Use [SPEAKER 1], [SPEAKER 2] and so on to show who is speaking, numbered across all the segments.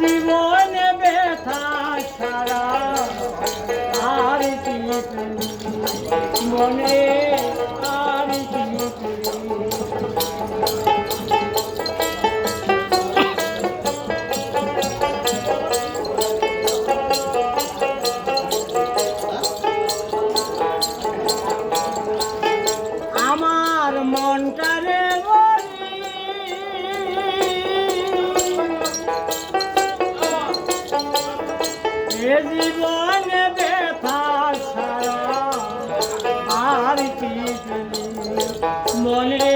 [SPEAKER 1] জীবনে ব্যথা ছাড়া আর কিছু মনে মনে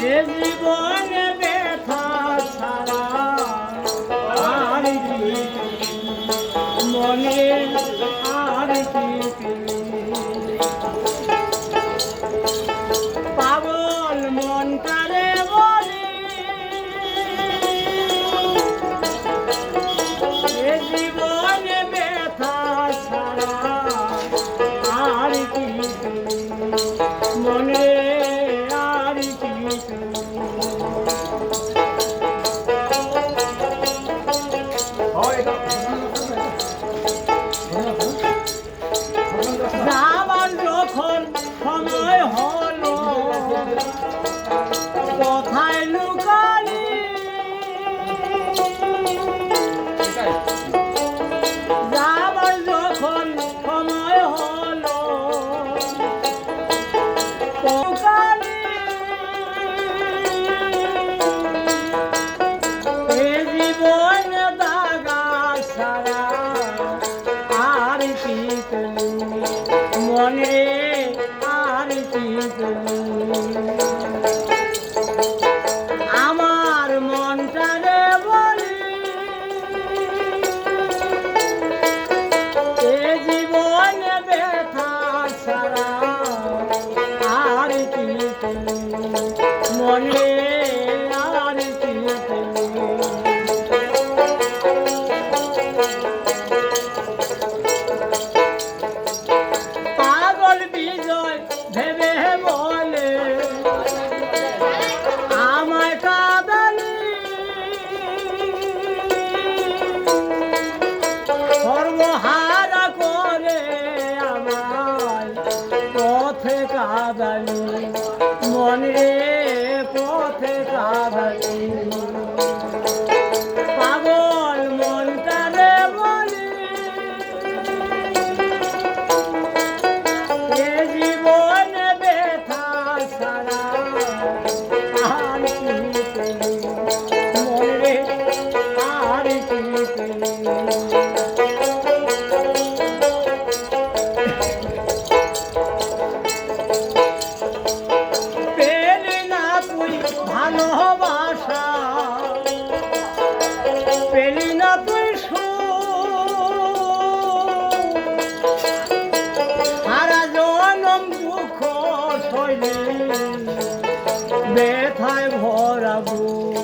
[SPEAKER 1] জীবনে কেটে গেল one day.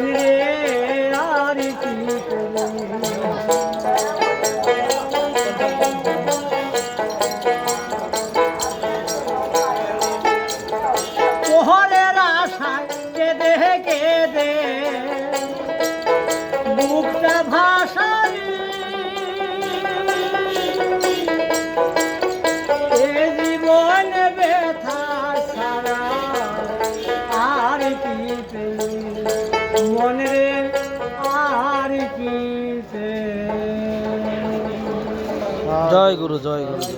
[SPEAKER 1] মন রে আর
[SPEAKER 2] জয় গুরু জয় গুরু।